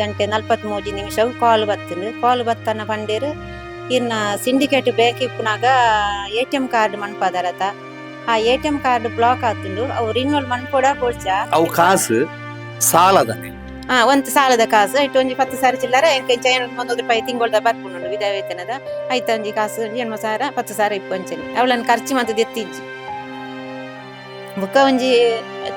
ಗಂಟೆ ನಲ್ವತ್ತ್ ಮೂಜಿ ನಿಮಿಷವು ಕಾಲ್ ಬತ್ತುಂಡು ಕಾಲ್ ಬತ್ತನ ಪಂಡೇರು ಇನ್ನ ಸಿಂಡಿಕೇಟ್ ಬ್ಯಾಂಕ್ ಇಪ್ಪುನಾಗ ಎ ಟಿ ಎಂ ಕಾರ್ಡ್ ಮನ್ಪದರತ. ಆ A T M card block ಆತುಂಡು ಅವು ರಿನ್ಯೂವಲ್ ಮನ್ಪೊಡ ಕೊಡ್ಸ. ಅವು ಕಾಸು ಸಾಲದ. ಹಾ ಒಂದು ಸಾಲದ ಕಾಸು ಐಟ್ ಒಂಜಿ ಪತ್ತು ಸಾವಿರ ಚಿಲ್ಲರೆ ಎಂಕ ಇಂಚ ಒಂದೊಂದು ರೂಪಾಯಿ ತಿಂಗಳದ ಬರ್ಕೊಂಡು ವಿಧ ವೇತನದ. ಐತ ಒಂಜಿ ಕಾಸು ಎಣ್ಮ ಸಾವಿರ ಪತ್ತು ಸಾವಿರ ಇಪ್ಪಂಚನಿ. ಅವಳನ್ನು ಖರ್ಚು ಮಂತದ ಎತ್ತಿಜ್ಜಿ ಬುಕ್ಕ ಒಂಜಿ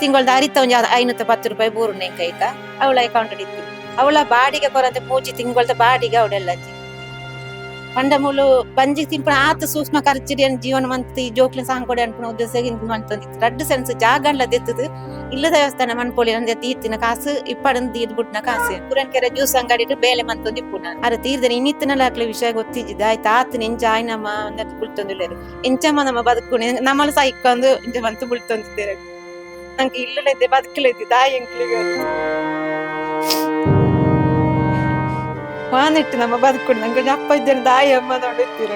ತಿಂಗಳದ ಅರಿತ ಒಂಜಿ ಐನೂತ್ತ ಪತ್ತು ರೂಪಾಯಿ ಬೂರುಂಡು ಎಂಕ ಐತ ಅವಳ ಅಕೌಂಟ್ ಇತ್ತು. ಅವಳ ಬಾಡಿಗೆ ಕೊರತೆ ಮೂಜಿ ತಿಂಗೊಳ್ದ ಬಾಡಿಗೆ ಅವಳೆಲ್ಲ ಅಜ್ಜಿ ಪಂಡ ಮೂಲು ಬಂಜಿ ತಿಂಪಣ ಆತ ಸೂಕ್ಷ್ಮ ಖರ್ಚಿಡಿ ಅನ್ ಜೀವನ ಮಂತಿ ಜೋಕ್ಲಿನ ಸಾಂಕೊಡೆ ಅನ್ಪಣ ಉದ್ದೇಶ ಮಂತೊಂದಿತ್ತು ರಡ್ಡು ಸೆನ್ಸ್ ಜಾಗಂಡ್ಲ ದೆತ್ತದು ಇಲ್ಲ ದೇವಸ್ಥಾನ ಮನ್ಪೊಲಿ ನಂದೆ ತೀರ್ತಿನ ಕಾಸು ಇಪ್ಪಡನ್ ತೀರ್ದ್ ಬಿಟ್ನ ಕಾಸು. ಪುರನ್ ಕೆರೆ ಜ್ಯೂಸ್ ಅಂಗಡಿ ಬೇಲೆ ಮಂತೊಂದು ಪುನ ಅರ ತೀರ್ದನ ಇನ್ನಿತ್ತನಲ್ಲ ಹಾಕ್ಲಿ ವಿಷಯ ಗೊತ್ತಿದ್ದ ಆಯ್ತು ಆತ ನಿಂಜ, ಆಯ್ ನಮ್ಮ ಅಂದಕ್ಕೆ ಬುಳ್ತೊಂದಿಲ್ಲೇರು ಇಂಚಮ್ಮ ನಮ್ಮ ಬದುಕುಣಿ ನಮ್ಮಲ್ಲಿ ಸಹ ಇಕ್ಕೊಂದು ಇಂಚ ಬಂತು ಬುಳ್ತೊಂದಿದ್ದೇವೆ ನಂಗೆ ಇಲ್ಲದೆ ಬದುಕಲಿದ್ದೆ ವಾನಿಟ್ಟು ನಮ್ಮ ಬದುಕುಣಿ ನಂಗೆ ಅಪ್ಪ ಇದ್ದೇನೆ ತಾಯಿ ಅಮ್ಮ ನೋಡುತ್ತೀರ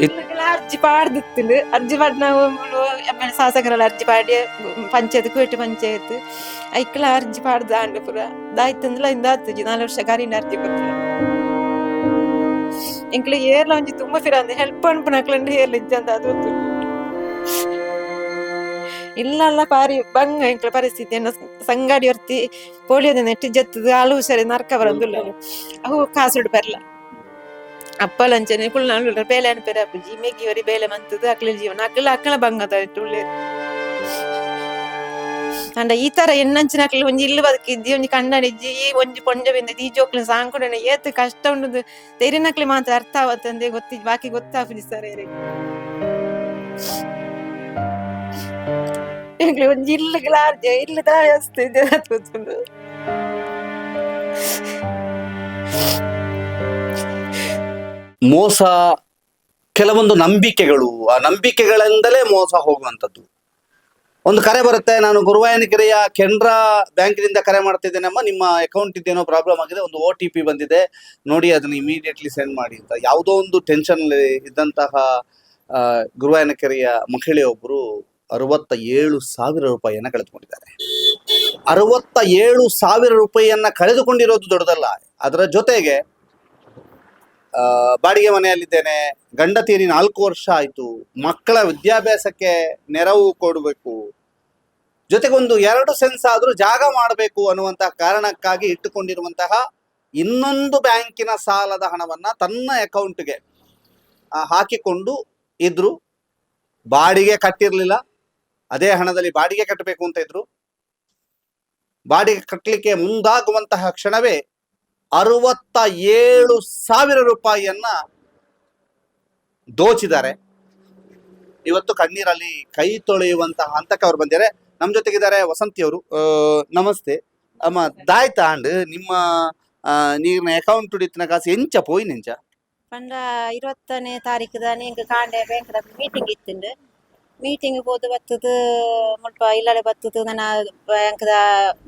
ಇಲ್ಲಗೆಲ್ಲ ಅರ್ಜಿ ಪಾಡ್ದಿತ್ತಿಲ್ಲ ಅರ್ಜಿ ಪಾಡ್ ನಾವು ಎಂ ಎಲ್ ಶಾಸಕರೆಲ್ಲ ಅರ್ಜಿ ಪಾಡಿ ಪಂಚಾಯತ್ ಕೋಟಿ ಪಂಚಾಯತ್ ಐಕ್ಲ ಅರ್ಜಿ ಪಾಡ್ದ ಆಂಡು ಪುರ ದಾಯ್ತಂದ್ಲ ಇಂದ ಆತುಜಿ ನಾಲ್ಕು ವರ್ಷ ಗಾರಿನ ಅರ್ಜಿ ಕೊತ್ತಿಲ್ಲ ಎಂಕ್ಲ ಏರ್ಲ ಒಂಜಿ ತುಂಬ ಫಿರ ಅಂದೆ ಹೆಲ್ಪ್ ಅನ್ಪುನಕ್ಲಂಡು ಏರ್ಲ ಇಜ್ಜಂದ ಅದು ಗೊತ್ತು ಇಲ್ಲಲ್ಲ ಪಾರಿ ಬಂಗ ಎಂಕ್ಲ ಪರಿಸ್ಥಿತಿ ಎನ್ನ ಸಂಗಾಡಿ ಹೊರ್ತಿ ಪೋಲಿಯೋದ ನೆಟ್ಟಿ ಜತ್ತದು ಹಾಲು ಹುಷಾರಿ ನರ್ಕ ಬರಂದುಲ್ಲ. ಅವು ಕಾಸುಡು ಬರ್ಲ. ಅಪ್ಪಲಂಚನೆ ಕುಳ್ಳ ಬೇಲೆ ಅನ್ಪೇರ ಅಪ್ಪುಜಿ ಮೇಗಿ ವರಿ ಬೇಲೆ ಮಂತದು ಅಕ್ಲ ಜೀವನ. ಅಕ್ಲ ಅಕ್ಕಳ ಬಂಗದ ಉಳ್ಳೆ ಅಂಡ ಈ ತರ ಎಣ್ಣಂಚಿನ ಅಕ್ಲ ಒಂಜಿ ಇಲ್ಲು ಬದುಕಿದ್ದಿ ಒಂಜಿ ಕಣ್ಣಡಿಜ್ಜಿ ಈ ಒಂಜಿ ಪೊಂಜ ಬೆಂದ ಈ ಜೋಕ್ಲ ಸಾಂಕೊಡನೆ ಏತ್ ಕಷ್ಟ ಉಂಡದು. ತೆರಿನಕ್ಲಿ ಮಾತ್ರ ಅರ್ಥ ಆವತ್ತಂದೆ ಗೊತ್ತಿ ಬಾಕಿ ಗೊತ್ತಾಪುಜಿ ಸರ್. ಎಂಕ್ಲೆ கொஞ்சம் இல்லைங்களா ಹಸ್ತಿದ್ದೆ ತೋಚುಂಡು ಮೋಸ ಕೆಲವೊಂದು ನಂಬಿಕೆಗಳು, ಆ ನಂಬಿಕೆಗಳಿಂದಲೇ ಮೋಸ ಹೋಗುವಂಥದ್ದು. ಒಂದು ಕರೆ ಬರುತ್ತೆ, ನಾನು ಗುರುವಾಯನಕೆರೆಯ ಕೆನರಾ ಬ್ಯಾಂಕಿನಿಂದ ಕರೆ ಮಾಡ್ತಿದ್ದೇನಮ್ಮ ನಿಮ್ಮ ಅಕೌಂಟ್ ಇದೇನೋ ಪ್ರಾಬ್ಲಮ್ ಆಗಿದೆ, ಒಂದು ಒ ಟಿ ಪಿ ಬಂದಿದೆ, ನೋಡಿ ಅದನ್ನ ಇಮಿಡಿಯೇಟ್ಲಿ ಸೆಂಡ್ ಮಾಡಿ ಅಂತ. ಯಾವುದೋ ಒಂದು ಟೆನ್ಷನ್ ಇದ್ದಂತಹ ಗುರುವಾಯನಕೆರೆಯ ಮಹಿಳೆಯೊಬ್ಬರು ಅರವತ್ತ ಏಳು ಸಾವಿರ ರೂಪಾಯಿಯನ್ನ ಕಳೆದುಕೊಂಡಿದ್ದಾರೆ. ಅರವತ್ತ ಏಳು ಸಾವಿರ ರೂಪಾಯಿಯನ್ನ ಕಳೆದುಕೊಂಡಿರೋದು ದೊಡ್ಡದಲ್ಲ. ಅದರ ಜೊತೆಗೆ ಬಾಡಿಗೆ ಮನೆಯಲ್ಲಿದ್ದೇನೆ, ಗಂಡ ತೀರಿ ನಾಲ್ಕು ವರ್ಷ ಆಯ್ತು, ಮಕ್ಕಳ ವಿದ್ಯಾಭ್ಯಾಸಕ್ಕೆ ನೆರವು ಕೊಡಬೇಕು. ಜೊತೆಗೆ ಒಂದು ಎರಡು ಸೆನ್ಸ್ ಆದ್ರೂ ಜಾಗ ಮಾಡಬೇಕು ಅನ್ನುವಂತಹ ಕಾರಣಕ್ಕಾಗಿ ಇಟ್ಟುಕೊಂಡಿರುವಂತಹ ಇನ್ನೊಂದು ಬ್ಯಾಂಕಿನ ಸಾಲದ ಹಣವನ್ನ ತನ್ನ ಅಕೌಂಟ್ಗೆ ಹಾಕಿಕೊಂಡು ಇದ್ರು. ಬಾಡಿಗೆ ಕಟ್ಟಿರ್ಲಿಲ್ಲ. ಅದೇ ಹಣದಲ್ಲಿ ಬಾಡಿಗೆ ಕಟ್ಟಬೇಕು ಅಂತ ಇದ್ರು. ಬಾಡಿಗೆ ಕಟ್ಟಲಿಕ್ಕೆ ಮುಂದಾಗುವಂತಹ ಕ್ಷಣವೇ ಅರವತ್ತ ಏಳು ಸಾವಿರ ರೂಪಾಯಿಯನ್ನ ದೋಚಿದ್ದಾರೆ. ಇವತ್ತು ಕಣ್ಣೀರಲ್ಲಿ ಕೈ ತೊಳೆಯುವಂತಹ ಹಂತಕ್ಕೆ ಅವ್ರು ಬಂದಿದ್ದಾರೆ. ನಮ್ಮ ಜೊತೆಗಿದ್ದಾರೆ ವಸಂತಿ ಅವರು. ನಮಸ್ತೆ. ಅಮ್ಮ ದಾಯ್ ಅಂಡ್ ನಿಮ್ಮ ನೀರಿನ ಅಕೌಂಟ್ ಹಿಡಿತಿನ ಕಾಸು ಎಂಚ ಪೋಯಿ ನೆಂಚ ಪಂಡ ಇರುವತ್ತನೇ ತಾರೀಕು ಕಾಂಡೆ ಬ್ಯಾಂಕ್ ಮೀಟಿಂಗ್ ಇತ್ತು ಮೀಟಿಂಗ್ ಹೋದ ಬತ್ತದು ಮುಲ್ಪ ಇಲ್ಲಡೆ ಬತ್ತದು ನನ್ನ ಬ್ಯಾಂಕ್ದ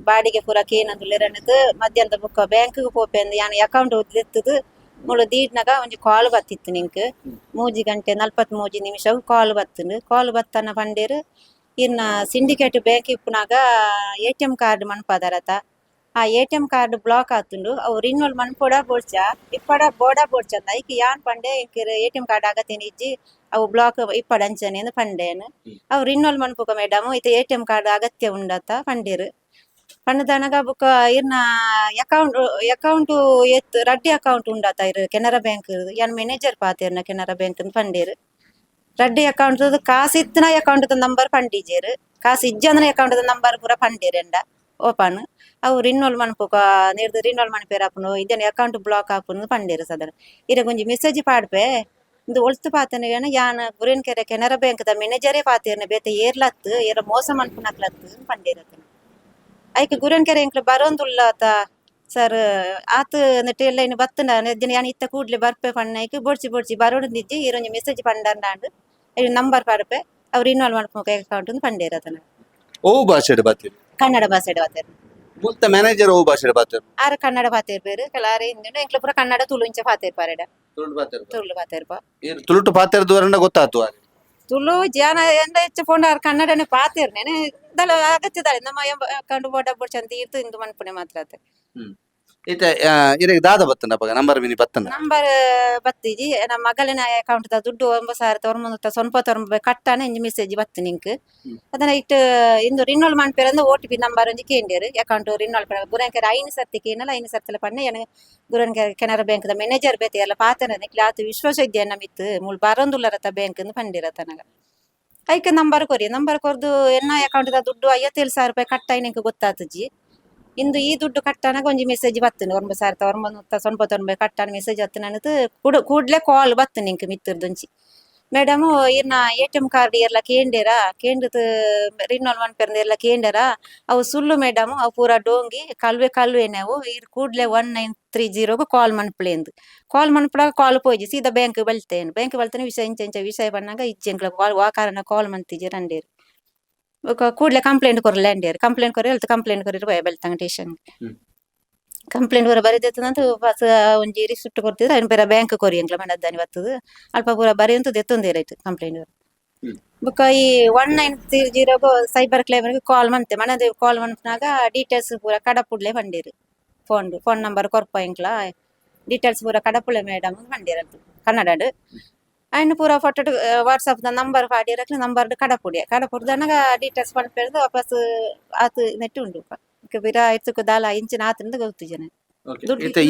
ಬಾಡಿಗೆ ಪೂರ ಕೇನಂದುಲ್ಲೆರನದು ಮಧ್ಯಾಹ್ನದ ಬುಕ್ಕ ಬ್ಯಾಂಕ್ಗೆ ಪೋಪೆ ಯಾನ ಅಕೌಂಟ್ ಓದ್ಲೆತ್ತದು ಮುಳು ದೀಡ್ನಾಗ ಒಂಜಿ ಕಾಲ್ ಬತ್ತಿತ್ತು ನಿಂಕ್ ಮೂಜಿ ಗಂಟೆ ನಲ್ಪತ್ ಮೂಜಿ ನಿಮಿಷ ಕಾಲ್ ಬತ್ತುಂಡು ಕಾಲ್ ಬತ್ತನ ಪಂಡೇರು ಇನ್ನ ಸಿಂಡಿಕೇಟ್ ಬ್ಯಾಂಕ್ ಇಪ್ಪುನಾಗ ಎ ಟಿ ಎಂ ಕಾರ್ಡ್ ಮನ್ಪದಾರತ. ಆ A T M card block ಆತುಂಡು. ಅವು ರಿನ್ಯೂವಲ್ ಮನ್ಪೊಡ ಬೋಡ್ಚ, ಇಪ್ಪಡ ಬೋಡ ಬೋಡ್ಚಂದ. ಯಾನ್ ಪಂಡೆ ಎ ಟಿ ಎಂ ಕಾರ್ಡ್ ಆಗತ್ತೇನೆ ಇಜ್ಜಿ. ಅವು ಬ್ಲಾಕ್ ಇಪ್ಪಡ ಅಂಚನೆ ಅಂದ್ ಪಂಡೇನು. ಅವು ರಿನ್ಯೂವಲ್ ಮನ್ಪುಕ ಮೇಡಮ್ ಇತ್ತೆ ಎ ಟಿ ಎಂ ಕಾರ್ಡ್ ಅಗತ್ಯ ಉಂಡತ ಪಂಡೇರು. ಪಂಡದನಗ ಬುಕ್ಕ ಇರ್ನ ಅಕೌಂಟ್ ಅಕೌಂಟ್ ಎತ್ ರಡ್ಡಿ ಅಕೌಂಟ್ ಉಂಡತ ಇರ್ ಕೆನರಾ ಬ್ಯಾಂಕ್ ಯಾನ್ ಮ್ಯಾನೇಜರ್ ಪಾತೆರ್ನ ಕೆನರಾ ಬ್ಯಾಂಕ್ ಪಂಡೇರು. ರಡ್ಡಿ ಅಕೌಂಟ್ ಕಾಸು ಇತ್ತಿನ ಅಕೌಂಟ್ ನಂಬರ್ ಪಂಡಿಜೇರು. ಕಾಸು ಇಜ್ಜಂದ್ರ ಅಕೌಂಟ್ ನಂಬರ್ ಪೂರ ಪಂಡೇರೆಂಡ. ಓಪನ್. ಅವು ರಿನ್ಯೂವಲ್ ಮನ್ಪುಕ ನಿರ್ದು ರಿನ್ಯೂವಲ್ ಮನ್ಪೇರ್ ಆಪುನು ಇದನ್ನ ಅಕೌಂಟ್ ಬ್ಲಾಕ್ ಆಪುನು ಪಂಡೇರು ಸದರ ಇರಗ ಒಂಜಿ ಮೆಸೇಜ್ ಪಾಡ್ಪೆ. ಇಂದು ಒಳ್ತು ಪಾತನೆ ಏನ ಯಾನ್ ಗುರೇನ್ ಕೆರೆ ಕೆನರಾ ಬ್ಯಾಂಕ್ ದ ಮ್ಯಾನೇಜರೇ ಪಾತೇರ್ನ ಬೇತೆ ಏರ್ಲತ್ ಏರ ಮೋಸ ಮನ್ಪುನಕ್ಲತ್ ಪಂಡೇರತನ ಐಕ್ ಗುರೇನ್ ಕೆರೆ ಎಂಕ್ಲ ಬರೋಂದುಲ್ಲ ಆತ ಸರ್ ಆತ್ ನೆಟ್ ಎಲ್ಲ ಇನ್ನು ಬತ್ತನ ನೆದ್ದಿನ ಯಾನ್ ಇತ್ತ ಕೂಡ್ಲೆ ಬರ್ಪೆ ಪಣ್ಣೈಕ್ ಬೊಡ್ಸಿ ಬೊಡ್ಸಿ ಬರೋಡು ನಿಜ್ಜಿ ಇರೊಂಜಿ ಮೆಸೇಜ್ ಪಂಡಂಡಾಂಡ್ ನಂಬರ್ ಪಾಡ್ಪೆ ಅವ್ರು ರಿನ್ಯೂವಲ್ ಮನ್ಪುಕ ಅಕೌಂಟ್ ಪಂಡೇರತನ ಓ ಭಾಷೆ ಬಾತಿರ್ ಕನ್ನಡ ಭಾಷೆಡ್ ವಾತೇರ್ ಮುಲ್ತ ಮ್ಯಾನೇಜರ್ ಓ ಭಾಷೆ ಬಾತಿರ್ ಆರ ಕನ್ನಡ ಪಾತೇರ್ ಬೇರು ಕೆಲಾರೆ ಹಿಂದಿನ ಎಂಕ್ಲ ಪೂರ ಕನ್ನಡ ತುಳುಂಚ ಪಾತೇರ್ ಪಾರೆಡ ತುಳು ಪಾತೇರ್ ಪಾ ತುಳುಟು ಪಾತಿರ್ ದೂರನ್ನ ಗೊತ್ತಾತು ತುಳು ಜನ ಎಂದ ಹೆಚ್ಚು ಪೋಂಡ ಕನ್ನಡನೆ ಪಾತಿರ್ ನೆನೆ ದಲ ಅಗತ್ಯದಾಳೆ ನಮ್ಮ ಎಂಬ ಕಂಡು ಬೋಡ ಬುಡ್ಚಂತ ಇರ್ತು ಇಂದು ಮನ್ಪುನೆ ಮಾತ್ರ ಆತೆ ಇತ್ತೆ ಇರಗೆ ದಾದ ಬತ್ತನ ಪಗ ನಂಬರ್ ಮಿನಿ ಬತ್ತನ ನಂಬರ್ ಬತ್ತಿಜಿ ನಮ್ಮ ಮಗಳಿನ ಅಕೌಂಟ್ ದ ದುಡ್ಡು ಒಂಬತ್ತು ಸಾವಿರ ತ ಸೊನ್ಪ ತೊಂಬ ಕಟ್ಟಾನೆ ಇಂಜಿ ಮೆಸೇಜ್ ಬತ್ತು ನಿಂಕ್. ಅದನ್ನ ಇಟ್ಟು ಇಂದು ರಿನ್ಯೂಲ್ ಮಾಡ್ಪೇರಂದು ಓ ಟಿ ಪಿ ನಂಬರ್ ಒಂಜಿ ಕೇಂದ್ಯರು ಅಕೌಂಟ್ ರಿನ್ಯೂಲ್ ಪೇರ. ಗುರಂಕೆರ ಐನು ಸರ್ತಿ ಕೇನಲ್ಲ ಐನು ಸರ್ತಿಲ ಪನ್ನೆ ಏನ ಗುರಂಕೆರ ಕೆನರಾ ಬ್ಯಾಂಕ್ ದ ಮ್ಯಾನೇಜರ್ ಬೇತೆ ಎಲ್ಲ ಪಾತನ ಕ್ಲಾತ್ ಆತು ವಿಶ್ವಾಸ ಇದ್ದೆ ನಮಿತ್ತು ಮುಲ್ ಬ್ಯಾಂಕ್ ಬ್ಯಾಂಕ್ ಪಂಡಿರ ತನಗ. ಐಕ ನಂಬರ್ ಕೊರಿ ನಂಬರ್ ಕೊರ್ದು ಎನ್ನ ಅಕೌಂಟ್ ದ ದುಡ್ಡು ಐವತ್ತೇಳು ಸಾವಿರ ರೂಪಾಯಿ ಕಟ್ಟಾಯಿ ನಿಂಗೆ ಗೊತ್ತಾತಜ್ಜಿ. ಇಂದು ಈ ದುಡ್ಡು ಕಟ್ಟಾನಾಗ ಒಂಜಿ ಮೆಸೇಜ್ ಬತ್ತನು. ಒಂಬತ್ತು ಸಾವಿರದ ಒಂಬತ್ತು ರೂಪಾಯಿ ಕಟ್ಟಾನ ಮೆಸೇಜ್ ಹತ್ತು ಕುಡು ಕುಡ್ ಕೂಡ್ಲೆ ಕಾಲ್ ಬತ್ತು ನಿಂಗೆ ಮಿತ್ತರ್ದುಂಚಿ ಮೇಡಮ್ ಇರ್ನ ಎ ಟಿ ಎಂ ಕಾರ್ಡ್ ಇರ್ಲ ಕೇಂಡೇರ ಕೇಂದ್ರದ ರಿನ್ಯೂಲ್ ಮನ್ಪೆರ್ದ ಇರ್ಲ ಕೇಂಡೇರ ಅವು ಸುಳ್ಳು ಮೇಡಮ್ ಅವು ಪೂರ ಡೋಂಗಿ, ಕಲ್ವೆ ಕಲ್ವೆ ನಾವು ಇರ್ ಕೂಡ್ಲೆ ಒನ್ ನೈನ್ ತ್ರೀ ಜೀರೋಗೆ ಕಾಲ್ ಮನ್ಪುಳೇಂದು ಕಾಲ್ ಮನ್ಪುಳಾಗ ಕಾಲ್ ಪೋಯಿ ಸೀದಾ ಬ್ಯಾಂಕ್ ಬಲ್ತೇನು. ಬ್ಯಾಂಕ್ ಬಲ್ತೇನೆ, ವಿಷಯ ಇಂಚ ಇಂಚ ವಿಷಯ ಬಂದಾಗ ಇಜ್ಜೆಂಕ್ಲ ಕಾಲ್ ಆ ಕಾರಣ ಕಾಲ್ ಮಂತಿಜಿ ರಂಡೇರು. ಕೂಡ್ಲೆ ಕಂಪ್ಲೇಂಟ್ ಕೊರಲೆ ಅಂಡೇರು ಕಂಪ್ಲೇಂಟ್ ಕೊರಿ ಹೇಳ್ತು ಕಂಪ್ಲೇಂಟ್ ಕೊರಿ ಬಯ ಬೆಳ್ತಂಗ ಸ್ಟೇಷನ್ ಹ್ಮ್. ಕಂಪ್ಲೇಂಟ್ ಪೂರ ಬರೆದೆತ್ತಂತ ಬಸ್ ಒಂಜಿ ರಿಸಿಪ್ಟ್ ಕೊಡ್ತಿದ್ರೆ ಅಯ್ನ ಬೇರೆ ಬ್ಯಾಂಕ್ ಕೊರಿ ಎಂಕ್ಲ ಮಂಡದ್ದಾನಿ ಬರ್ತದೆ ಅಲ್ಪ ಪೂರ ಬರೆಯಂತೂ ದೆತ್ತೊಂದೇರಾಯ್ತು ಕಂಪ್ಲೇಂಟ್ ಹ್ಮ್. ಬೊಕ ಈ ಒನ್ ನೈನ್ ತ್ರೀ ಜೀರೋಗು ಸೈಬರ್ ಕ್ಲೈಮ್ಗೆ ಕಾಲ್ ಮಂತೆ ಮನದೆ ಕಾಲ್ ಮನ್ಪನಾಗ ಡೀಟೇಲ್ಸ್ ಪೂರ ಕಡಪುಡ್ಲೆ ಬಂಡೀರು ಫೋನ್ ಫೋನ್ ನಂಬರ್ ಕೊರ್ಪ ಎಂಕ್ಲ ಡೀಟೇಲ್ಸ್ ಪೂರ ಕಡಪುಳೆ ಮೇಡಮ್ ಬಂಡೀರದು ಕನ್ನಡ ಆ್ಯಂಡ್ ಪೂರ ಫೋಟೋ ದ ನಂಬರ್ ಪಾಡಿರಕ್ಕೆ ನಂಬರ್ಡು ಕಡಪುಡಿಯ ಕಡಪುಡ್ದನಗ ಡೀಟೇಲ್ಸ್ ಪಡ್ಪೇಳ್ದು ವಾಪಸ್ ಆತು ನೆಟ್ಟು ಉಂಡು ಬಿರ ಇತ್ತಕ್ಕೆ ದಾಲ ಇಂಚಿನ ಆತನಿಂದ ಗೊತ್ತು ಜನ.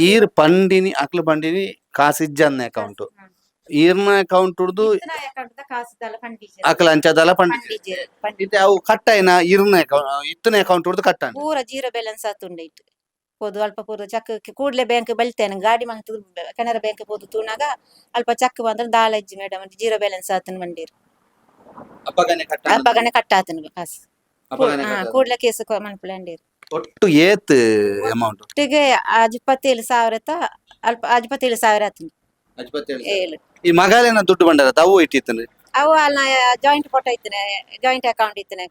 ಈರ್ ಪಂಡಿನಿ ಅಕ್ಲ ಪಂಡಿನಿ ಕಾಸಿಜ್ಜನ್ನ ಅಕೌಂಟ್ ಈರ್ನ ಅಕೌಂಟ್ ಹುಡ್ದು ಅಕ್ಲ ಅಂಚದಲ ಪಂಡಿಜೆ ಅವು ಕಟ್ಟಾಯ್ನ ಈರ್ನ ಅಕೌಂಟ್ ಇತ್ತನ ಅಕೌಂಟ್ ಹಿಡ್ದು ಕಟ್ಟಾನ ಪೂರ ಜೀರೋ ಬ್ಯಾಲೆನ್ಸ್ ಆತುಂಡ ಇಟ್ಟು ಹೋದು ಅಲ್ಪ ಪೂರ ಚಕ್ ಕೂಡ್ಲೆ ಬ್ಯಾಂಕ್ ಬಲ್ತೇನೆ ಗಾಡಿ ಮಂತು ಕೆನರಾ ಬ್ಯಾಂಕ್ ಪೋದು ತೂನಾಗ ಅಲ್ಪ ಚಕ್ ಬಂದ್ರೆ ದಾಲ ಇಜ್ಜಿ ಮೇಡಮ್ ಜೀರೋ ಬ್ಯಾಲೆನ್ಸ್ ಆತನ ಬಂಡೀರು ಅಪ್ಪಗನೆ ಕಟ್ಟ? ಕಾಸು ಹಾ, ಕಟ್ಟಾನ. ಕೂಡ್ಲೆ ಕೇಸು ಮನ್ಪುಳೆ ಅಂಡೀರು ಒಟ್ಟು ಏತ್ ಅಮೌಂಟ್ ಒಟ್ಟಿಗೆ ಆಜ್ ಇಪ್ಪತ್ತೇಳು ಸಾವಿರ ಅಲ್ಪ ಆಜ್ ಇಪ್ಪತ್ತೇಳು ಸಾವಿರ ಆತನ. ಏಳು. ಈ ಮಗಾಲೇನ ದುಡ್ಡು ಬಂಡಾರ? ತಾವು ಇಟ್ಟಿತ್ತನ್ರಿ ಅವು ಅಲ್ಲ ಜಾಯಿಂಟ್ ಫೋಟೋ ಇತ್ತನೆ ಜಾಯಿಂಟ್ ಅಕೌಂಟ್ ಇತ್ತನೆ.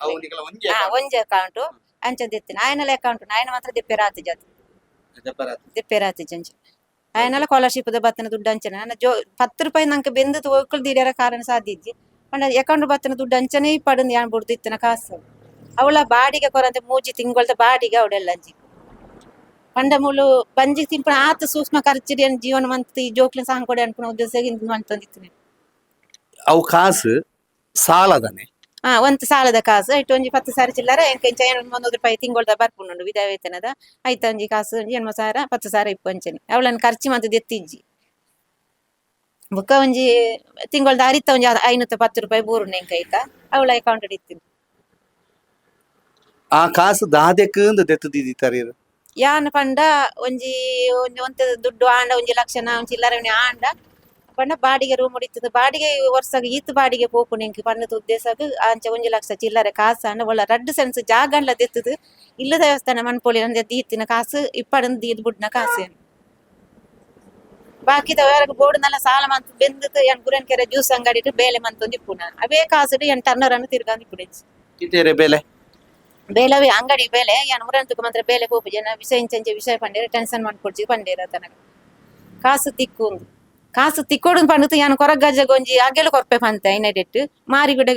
ಒಂಜಿ ಅಕೌಂಟ್ ಅಂಚದ ಇತ್ತಿನ. ಆಯನಲ್ಲ ಅಕೌಂಟ್ ಆಯನ ಮಾತ್ರ ದಿಪ್ಪೆ ರಾತಿ ಜಾತಿ ದಿಪ್ಪೆ ರಾತಿ ಜಂಚ ಆಯನಲ್ಲ ಸ್ಕಾಲರ್ಶಿಪ್ ಬತ್ತನ ದುಡ್ಡು ಅಂಚನೆ ನನ್ನ ಜೋ ಪತ್ತು ರೂಪಾಯಿ ನಂಗೆ ಬೆಂದದ್ದು ಹೋಗ್ಕೊಳ್ದು ಹಿಡಿಯರ ಕಾರಣ ಸಾಧ್ಯ ಇಜ್ಜಿ ಪಂಡ ಅಕೌಂಟ್ ಬತ್ತನ ದುಡ್ಡು ಅಂಚನೆ ಪಡಂದು ಯಾನ್ ಬಿಡ್ದು ಇತ್ತಿನ ಕಾಸು ಅವಳ ಬಾಡಿಗೆ ಕೊರಂತೆ ಮೂಜಿ ತಿಂಗೊಳ್ತ ಬಾಡಿಗೆ ಅವಡೆಲ್ಲ ಅಂಜಿ ಪಂಡ ಮುಳು ಬಂಜಿ ತಿನ್ಪಣ ಆತ ಸೂಕ್ಷ್ಮ ಖರ್ಚಿಡಿ ಅನ್ ಜೀವನ ಮಂತ್ ಈ ಜೋಕ್ಲಿನ ಸಾಂಗ್ ಕೊಡಿ ಅನ್ಪಣ ಉದ್ದೇಶ ಮಂತಂದಿತ್ತು ಅವು ಕಾಸು ಸಾಲದನೆ ಹಾ ಒಂದ್ ಸಾಲದ ಕಾಸು ಇಟ್ಟು ಒಂಜಿ ಪತ್ತು ಸಾವಿರ ಚಿಲ್ಲರೆ ಎಂಕ ಇಂಚ ಏನು ಮುನ್ನೂರು ರೂಪಾಯಿ ತಿಂಗಳದ ಬರ್ಪುಂಡು ವಿಧ ವೇತನದ. ಐತ ಒಂಜಿ ಕಾಸು ಒಂಜಿ ಎಣ್ಮ ಸಾವಿರ ಪತ್ತು ಸಾವಿರ ಇಪ್ಪಂಚನೆ ಅವಳನ್ನು ಖರ್ಚು ಮಂತ್ ಎತ್ತಿಜ್ಜಿ ಬುಕ್ಕ ಒಂಜಿ ತಿಂಗಳದ ಅರಿತ ಒಂಜಿ ಐನೂತ ಪತ್ತು ರೂಪಾಯಿ ಬೂರುಂಡು ಎಂಕ ಐತ ಅವಳ ಅಕೌಂಟ್ ಇಡ್ತೀನಿ ಆ ಕಾಸು ದಾದೆಕ್ಕಂದು ದೆತ್ತದಿದ್ದಿ ತರೀರು ಯಾನ್ ಪಂಡ ಒಂಜಿ ಒಂಜಿ ಒಂತ ದುಡ್ಡು ಆಂಡ ಒಂಜಿ ಲಕ್ಷನ ಒಂಜಿ ಚಿಲ್ಲರೆ ಆಂಡ ಪಂಡ ಬಾಡಿಗೆ ರೂಮ್ ಹೊಡಿತದ ಬಾಡಿಗೆ ವರ್ಷಗ ಈತ್ ಬಾಡಿಗೆ ಪೋಪು ನಿಂಕ್ ಪಂಡದ ಉದ್ದೇಶಗ್ ಅಂಚ ಒಂಜಿ ಲಕ್ಷ ಚಿಲ್ಲರೆ ಕಾಸು ಅಂಡ ಒಳ್ಳ ರಡ್ಡು ಸೆನ್ಸ್ ಜಾಗಂಡ್ಲ ದೆತ್ತದು ಇಲ್ಲ ದೇವಸ್ಥಾನ ಮನ್ಪೊಲಿ ಅಂದ ದೀತಿನ ಕಾಸು ಇಪ್ಪಡನ್ ದೀದ್ ಬುಡ್ನ ಕಾಸು ಬಾಕಿದ ಬೇರೆ ಬೋರ್ಡ್ನೆಲ್ಲ ಸಾಲ ಮಂತ್ ಬೆಂದದ ಎನ್ ಗುರನ್ ಕೆರೆ ಜ್ಯೂಸ್ ಅಂಗಡಿ ಇಟ್ಟು ಬೇಲೆ ಮಂತೊಂದು ಇಪ್ಪುನ ಅವೇ ಕಾಸು ಎನ್ ಟರ್ನರ್ ಅನ್ನು ತಿರ್ಗಾಂದು ಇಪ್ಪುಡೆಂಚಿ ಇತ್ತೇರೆ ಬೆಲೆ ಬೇಲವಿ ಅಂಗಡಿ ಬೇಲೆ ಯಾನ್ ಮುರಂತುಕ ಮಾತ್ರ ಬೇಲೆ ಪೋಪು ಜನ ವಿಷಯ ಇಂಚಂಚೆ ವಿಷಯ ಪಂಡೇರ ಟೆನ್ಷನ್ ಮಾಡ್ಕೊಡ್ಸಿ ಪಂಡೇರ ತನಕ ಕಾಸು ತಿಕ್ಕೊಂದು ಕಾಸು ತಿಕ್ಕೋಡು ಪಂಡತು ಯಾನ್ ಕೊರಗಜ್ಜ ಗೊಂಜಿ ಅಗೆಲು ಕೊರ್ಪೆ ಪಂತೆ ಐನಡೆಟ್ ಮಾರಿಗುಡೆ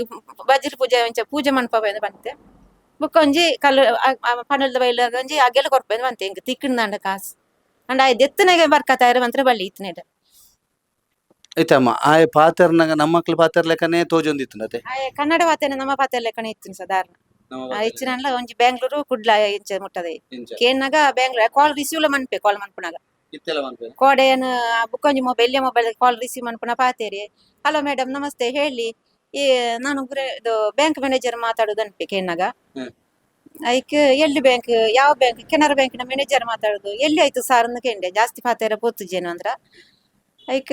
ಬಜ್ರ ಪೂಜೆ ಒಂಚ ಪೂಜೆ ಮನ್ಪವೆ ಪಂತೆ. ಬುಕ್ಕ ಒಂಜಿ ಕಲ್ಲು ಪಂಡಲ್ದ ಬೈಲ ಒಂಜಿ ಅಗೆಲು ಕೊರ್ಪೆ ಪಂತೆ ಇಂಕ ತಿಕ್ಕಿಂದಂಡ ಕಾಸು. ಅಂಡ ಆಯ್ ದೆತ್ತನೆಗೆ ಬರ್ಕತಾಯಿರ ಮಂತ್ರ ಬಳ್ಳಿ ಇತ್ತನೇಡ ಐತಮ್ಮ ಆ ಪಾತರ್ನಾಗ ನಮ್ಮ ಮಕ್ಳು ಪಾತರ್ ಲೆಕ್ಕನೇ ತೋಜೊಂದಿತ್ತು ಆಯ್ ಕನ್ನಡ ವಾತೇನೆ ನಮ್ಮ ಪಾತ್ರ ಲೆಕ್ಕನೆ ಇತ್ತಿನ ಸಾಧಾರಣ. ಹೆಚ್ಚಿನ ಒಂಜಿ ಬೆಂಗಳೂರು ಕುಡ್ಲ ಇಂಚ ಮುಟ್ಟದೆ. ಕೇನಾಗ ಬೆಂಗಳೂರು ಕಾಲ್ ರಿಸೀವ್ ಮನ್ಪೆ ಕಾಲ್ ಮನ್ಪುನಾಗ. ಕೋಡೆಯನ್ ಬುಕ್ಕೊಂಜಿ ಮೊಬೈಲ್ ಇಲ್ಲೇ ಮೊಬೈಲ್ ಕಾಲ್ ರಿಸೀವ್ ಮನ್ಪುನ ಪಾತೇರಿ. ಹಲೋ ಮೇಡಮ್ ನಮಸ್ತೆ ಹೇಳಿ. ಈ ನಾನು ಗುರೆ ಇದು ಬ್ಯಾಂಕ್ ಮ್ಯಾನೇಜರ್ ಮಾತಾಡೋದು ಅನ್ಪೆ ಏನಾಗ. ಐಕ್ ಎಲ್ಲಿ ಬ್ಯಾಂಕ್ ಯಾವ ಬ್ಯಾಂಕ್ ಕೆನರಾ ಬ್ಯಾಂಕಿನ ಮ್ಯಾನೇಜರ್ ಮಾತಾಡೋದು? ಎಲ್ಲಿ ಆಯ್ತು ಸಾರ್ ಅಂದ್ ಕೇಂಡೆ ಜಾಸ್ತಿ ಪಾತೇರ ಪೋತು ಜೇನು ಅಂದ್ರ? ಐಕ್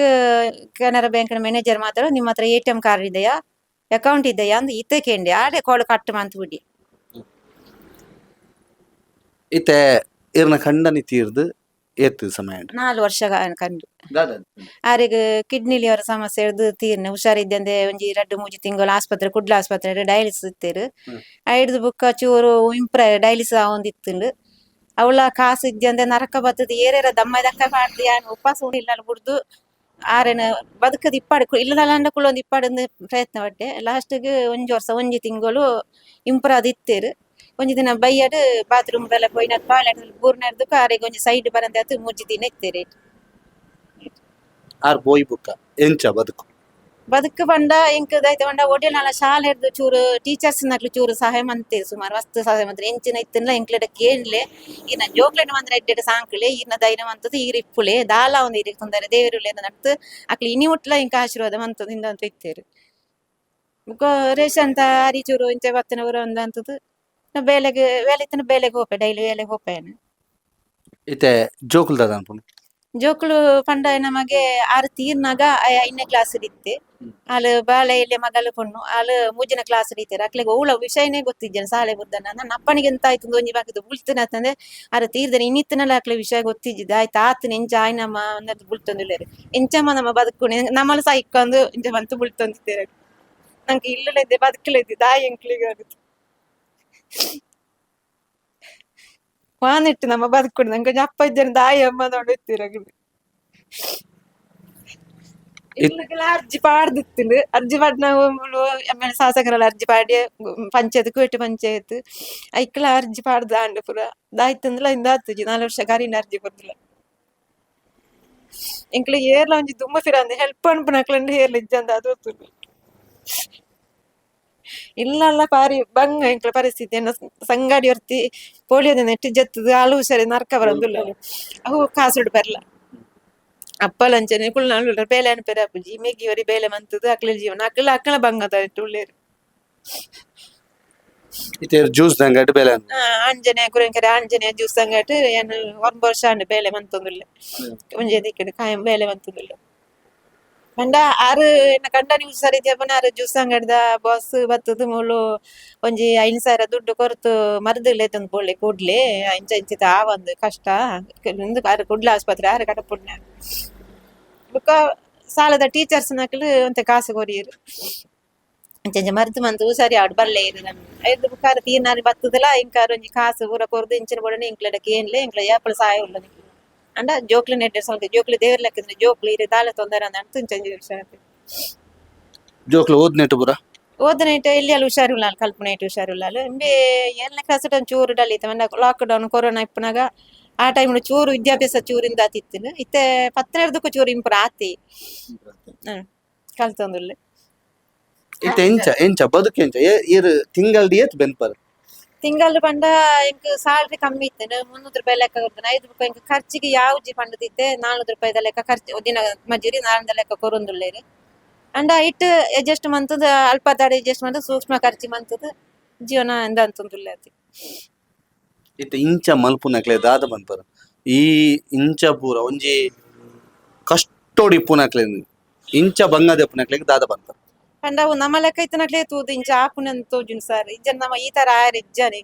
ಕೆನರಾ ಬ್ಯಾಂಕಿನ ಮ್ಯಾನೇಜರ್ ಮಾತಾಡೋದು ನಿಮ್ಮ ಹತ್ರ ಎ ಟಿ ಎಂ ಕಾರ್ಡ್ ಇದೆಯಾ? ಅಕೌಂಟ್ ಇದೆಯಾ ಅಂದ್ ಇತ್ತೆ ಕೇಂಡೆ ಆಡೆ ಕಾಲ್ ಕಟ್ ಮಂತ್ ಬಿಡಿ. ಇತ್ತೆ ಇರ್ನ ಖಂಡನಿ ತೀರ್ದು ಏತ್ ಸಮಯ ನಾಲ್ಕು ನಾಲ್ ವರ್ಷ ಕಂಡು. ಆರಿಗೆ ಕಿಡ್ನಿ ಲಿವರ್ ಸಮಸ್ಯೆ ಇರ್ದು ತೀರ್ನೆ ಹುಷಾರಿದ್ದಂದೆ ಒಂಜಿ ರಡ್ಡು ಮೂಜಿ ತಿಂಗಳು ಆಸ್ಪತ್ರೆ ಕುಡ್ಲ ಆಸ್ಪತ್ರೆ ಡೈಲಿಸ್ ಇತ್ತೇರು. ಐಡ್ ಹಿಡ್ದು ಬುಕ್ಕ ಚೂರು ಇಂಪ್ರ ಡಯಾಲಿಸಿಸ್ ಆವೊಂದಿತ್ತುಂಡು ಅವಳ ಕಾಸು ಇದ್ದಂದೆ ನರಕ ಬತ್ತದ ಏರೇರ ದಮ್ಮ ದಕ್ಕ ಮಾಡ್ದು ಯಾನ್ ಉಪವಾಸ ಇಲ್ಲ ಬಿಡ್ದು. ಆರೇನ ಬದುಕದ ಇಪ್ಪಾಡು ಕು- ಇಲ್ಲದಲ್ಲ ಕುಳ್ಳೊಂದು ಇಪ್ಪಾಡು ಒಂದು ಪ್ರಯತ್ನ ಪಟ್ಟೆ. ಲಾಸ್ಟ್ಗೆ ಒಂಜಿ ವರ್ಷ ಒಂಜಿ ತಿಂಗಳು ಇಂಪ್ರ ಆದ್ ಒಂಜಿ ದಿನ ಬೈಯಡ್ ಬಾತ್ರೂಮ್ ಎಲ್ಲ ಪೋಯಿನ ಟಾಯ್ಲೆಟ್ ಬೂರ್ನರ್ದು ಆರೆಗ್ ಒಂಜಿ ಸೈಡ್ ಬರಂದೆ ಆತು ಮುಜ್ಜಿ ದಿನ ಇತ್ತೇರಿ ಆರ್ ಬೋಯ್ ಬುಕ್ಕ ಎಂಚ ಬದುಕು ಬದುಕು ಬಂಡ ಇಂಕ್ ದೈತ ಬಂಡ ಒಡೆನಾಳ ಶಾಲೆ ಹಿಡ್ದು ಚೂರು ಟೀಚರ್ಸ್ ನಕ್ಲು ಚೂರು ಸಹಾಯ ಮಂತೆ ಸುಮಾರು ವಸ್ತು ಸಹಾಯ ಮಂತ್ರಿ ಎಂಚಿನ ಇತ್ತಿನ ಎಂಕ್ಲೆಡ ಕೇಳ್ಲೆ ಇನ್ನ ಜೋಕ್ಲೆಡ್ ಮಂತ್ರ ಎಡ್ಡೆಡ್ ಸಾಂಕ್ಲೆ ಇನ್ನ ದೈನ ಮಂತದ್ದು ಈರ್ ಇಪ್ಪುಲೆ ದಾಲ ಒಂದು ಇರಿಗೆ ತೊಂದರೆ ದೇವರುಲೆ ನಡ್ತು ಅಕ್ಲಿ ಇನಿ ಮುಟ್ಲ ಇಂಕ ಆಶೀರ್ವಾದ ಮಂತದ್ದು ಇಂದ ಅಂತ ಇತ್ತೇರು ಮುಖ ರೇಷನ್ ತ ಅರಿ ಚೂರು ಇಂಚೆ ಬತ್ತನ ಬರೋ ಒಂದು ಬೇಲೆ ಇತ್ತನ ಬೇಲೆಗೆ ಹೋಪೆ ಡೈಲಿ ಇತ್ತೆ ಜೋಕುಲ್ದಾದ ಅನ್ಪುನು ಜೋಕುಲು ಪಂಡ ನಮಗೆ ಆರು ತೀರ್ನಾಗ ಆಯ ಐದನೇ ಕ್ಲಾಸ್ ಇತ್ತೆ. ಆಳು ಬಾಳೆ ಇಲ್ಲಿ ಮಗಲು ಪೊಣ್ಣು ಆಳು ಮೂಜಿನ ಕ್ಲಾಸ್ ಇತ್ತಾರೆ ಅಕ್ಲೆಗೆ ಅವಳ ವಿಷಯನೇ ಗೊತ್ತಿದ್ದೇನೆ ಸಾಲೆ ಬುದ್ದನ ನನ್ನ ಅಪ್ಪನಿಗೆ ಎಂತ ಆಯ್ತು ಒಂಜಿ ಬಾಕಿದ್ದು ಬುಳ್ತನ ಅಂತಂದ್ರೆ ಆರು ತೀರ್ದನೆ ಇನ್ನಿತ್ತನಲ್ಲ ಅಕ್ಲೆ ವಿಷಯ ಗೊತ್ತಿದ್ದಿದ್ದು. ಆಯ್ತು ಆತನ ಎಂಚ ಆಯ್ನಮ್ಮ ಅನ್ನೋದು ಇಂಚಮ್ಮ ಎಂಚಮ್ಮ ನಮ್ಮ ಬದುಕುಣಿ ನಮ್ಮಲ್ಲಿ ಸಹ ಇಕ್ಕೊಂಡು ಇಂಚ ಬಂತು ಬುಳ್ತೊಂದಿತ್ತೇರೆ ನಂಗೆ ಇಲ್ಲದೆ ಬದುಕಲಿದ್ದೆ ದಾಯಿ ಎಂಕ್ಲಿಗೆ ಆಗುತ್ತೆ. ವಾನಿಟ್ಟು ನಮ್ಮ ಬದುಕು ನಂಗೆ ಅಪ್ಪ ಇದ್ದರೆ ದಾಯಿ ಅಮ್ಮ ನೋಡುತ್ತೀರಾಗಲಿ ಇಲ್ಲಿಗೆಲ್ಲ ಅರ್ಜಿ ಪಾಡ್ದಿತ್ತಿಂಡು ಅರ್ಜಿ ಪಾಡ್ ನಾವು ಎಂ ಎಲ್ ಶಾಸಕರೆಲ್ಲ ಅರ್ಜಿ ಪಾಡಿ ಪಂಚಾಯತ್ ಕೋಟೆ ಪಂಚಾಯತ್ ಐಕ್ಲ ಅರ್ಜಿ ಪಾಡ್ದ ಅಂಡು ಪುರ ದಾಯ್ತಂದ್ಲ ಇಂದ ಆತುಜಿ ನಾಲ್ ವರ್ಷ ಗಾರಿನ ಅರ್ಜಿ ಬರ್ದಿಲ್ಲ ಇಂಕ್ಲ ಏರ್ಲ ಒಂಜಿ ದುಮ್ಮ ಫಿರ ಅಂದೆ ಹೆಲ್ಪ್ ಅನ್ಪುನಕ್ಲಂಡು ಏರ್ಲ ಇಜ್ಜಂದ ಅದು ಇಲ್ಲಲ್ಲ ಪಾರಿ ಬಂಗ ಇಂಕ್ಲ ಪರಿಸ್ಥಿತಿ ಎನ್ನ ಸಂಗಾಡಿ ಹೊರ್ತಿ ಪೋಲಿಯೋದ ನೆಟ್ಟಿ ಜತ್ತದು ಆಳು ಹುಷಾರಿ ನರ್ಕ ಬರಂದುಲ್ಲ ಅವು ಕಾಸುಡು ಬರ್ಲ ಅಪ್ಪಲಂಚನೆ ಕುಳ್ಳ ಬೇಲೆ ಅನ್ಪೆರ ಅಪ್ಪುಜಿ ಮೇಗಿ ವರಿ ಬೇಲೆ ಮಂತದು ಅಕ್ಲ ಜೀವನ ಅಕ್ಲ ಅಕ್ಕಳ ಬಂಗದ ಉಳ್ಳೇರು ಇತ್ತೆ ಜ್ಯೂಸ್ ದಂಗಡ್ ಬೆಲೆ ಅನ್ಪು. ಆ, ಆಂಜನೇಯ ಕುರಂಕರೆ ಆಂಜನೇಯ ಜ್ಯೂಸ್ ಅಂಗಟ್ ಏನು ಒಂಬ ವರ್ಷ ಅಂಡ್ ಬೇಲೆ ಮಂತೊಂದುಲ್ಲೆ ಒಂಜೆ ದಿಕ್ಕಡೆ ಕಾಯಂ ಬೇಲೆ ಮಂತೊಂದುಲ್ಲೆ ಕಂಡ ಆರು ಎನ್ನ ಕಂಡ ನೀವು ಸರಿ ಜಪನ ಆರು ಜ್ಯೂಸ್ ಅಂಗಡ್ದ ಬಾಸ್ ಬತ್ತದು ಮೂಲು ಒಂಜಿ ಐನ್ ಸಾವಿರ ದುಡ್ಡು ಕೊರ್ತು ಮರದಿಲ್ಲ ತಂದು ಬೋಳ್ಳೆ ಕೂಡ್ಲೆ ಇಂಚ ಇಂಚಿತ ಆ ಒಂದು ಕಷ್ಟ ಒಂದು ಆರು ಕುಡ್ಲ ಆಸ್ಪತ್ರೆ ಆರು ಕಟಪುಣ್ಯ ಬುಕ್ಕ ಸಾಲದ ಟೀಚರ್ಸ್ ನಕಲು ಅಂತ ಕಾಸು ಕೊರಿಯರು ಅಂಚ ಮರ್ದು ಮಂತು ಸರಿ ಆಡ್ ಬಲ್ಲೆ ಇದು ನಮ್ ಐದು ಬುಕ್ಕಾರ ತೀರ್ನಾರಿ ಬತ್ತದಲ್ಲ ಇಂಕಾರ ಒಂಜಿ ಕಾಸು ಪೂರ ಕೊರ್ದು ಇಂಚಿನ ಬಡನೆ ಇಂಕ್ಲಡಕ್ಕೆ ಏನ್ಲೆ ಇಂಕ್ಲ ಯಾಪಳ ಸಹಾಯ ಉಲ್ಲ ನಿಕ್ಲು ನೆಡ್ಡೆ ಸ್ವಲ್ಪ ಜೋಕ್ಲು ದೇವ್ರ ಲೆಕ್ಕದ್ರೆ ಜೋಕ್ಲು ಇರಿ ದಾಲೆ ತೊಂದರೆ ಅಂದ ಅಂತ ಇಂಚಂಜಿ ವರ್ಷ ಜೋಕ್ಲು ಓದ್ನೆಟ್ಟು ಪುರ? ಓದನೈಟ್ ಎಲ್ಲಿ ಅಲ್ಲಿ ಹುಷಾರಿಲ್ಲ ಅಲ್ಲಿ ಕಲ್ಪನೆ ಇಟ್ಟು ಹುಷಾರಿಲ್ಲ ಇಂಬೆ ಏಳನೇ ಕ್ಲಾಸ್ ಚೂರು ಲಾಕ್ ಡೌನ್ ಕೊರೋನಾ ಇಪ್ಪನಾಗ ಆ ಟೈಮ್ ಚೂರು ವಿದ್ಯಾಭ್ಯಾಸ ಚೂರಿಂದ ಆತಿತ್ತು ಇತ್ತೆ ಪತ್ತೆರದಕ್ಕೂ ಚೂರು ಇಂಪ್ರ ಆತಿ. ಹ್ಮ್ ಕಲ್ತೊಂದುಲ್ಲೆ. ಇತ್ತೆ ಎಂಚ ಎಂಚ ಬದುಕು ಎಂಚ ಏ- ಇರ್ ತಿಂಗಳ್ದು ಏತ್ ಬೆನ್ಪರ್? ತಿಂಗಳು ಪಂಡ ಎಂಕ್ ಸ್ಯಾಲ್ರಿ ಕಮ್ಮಿ ಇತ್ತೇನೆ ಮುನ್ನೂರು ರೂಪಾಯಿ ಲೆಕ್ಕ ಕೊಡ್ತಾನೆ. ಐದು ರೂಪಾಯಿ ಎಂಕ್ ಖರ್ಚಿಗೆ ಯಾವ ಜಿ ಪಂಡದಿತ್ತೆ ನಾಲ್ಕು ರೂಪಾಯಿದ ಲೆಕ್ಕ ಖರ್ಚು ದಿನ ಮಜೂರಿ ನಾಲ್ಕು ಲೆಕ್ಕ ಕೊರೊಂದುಳ್ಳೇರಿ ಅಂಡ ಇಟ್ಟು ಅಡ್ಜಸ್ಟ್ ಮಂತದ ಅಲ್ಪ ದಾಡಿ ಅಡ್ಜಸ್ಟ್ ಮಂತ್ ಸೂಕ್ಷ್ಮ ಖರ್ಚು ಮಂತದ ಜೀವನ ಎಂದ ಅಂತಂದುಲ್ಲೆ ಅತಿ. ಇಂಚ ಮಲ್ಪುನಕ್ಲೆ ದಾದ ಬಂತರ ಈ ಇಂಚ ಪೂರ ಒಂಜಿ ಕಷ್ಟೋಡಿ ಪುನಕ್ಲೆ ಇಂಚ ಬಂಗದ ಪುನಕ್ಲೆ ದಾದ ಬನ್ಪರ ಪಂಡ ನಮ್ಮ ಲೆಕ್ಕ ಇತ್ತನಕ್ಲೆ ತೂದು ಇಂಚ ಆಪುನಂತು ಜುನ್ಸಾರ್ ಇಜ್ಜನ ನಮ್ಮ ಈ ತರ ಆಯರ್ ಇಜ್ಜನೆ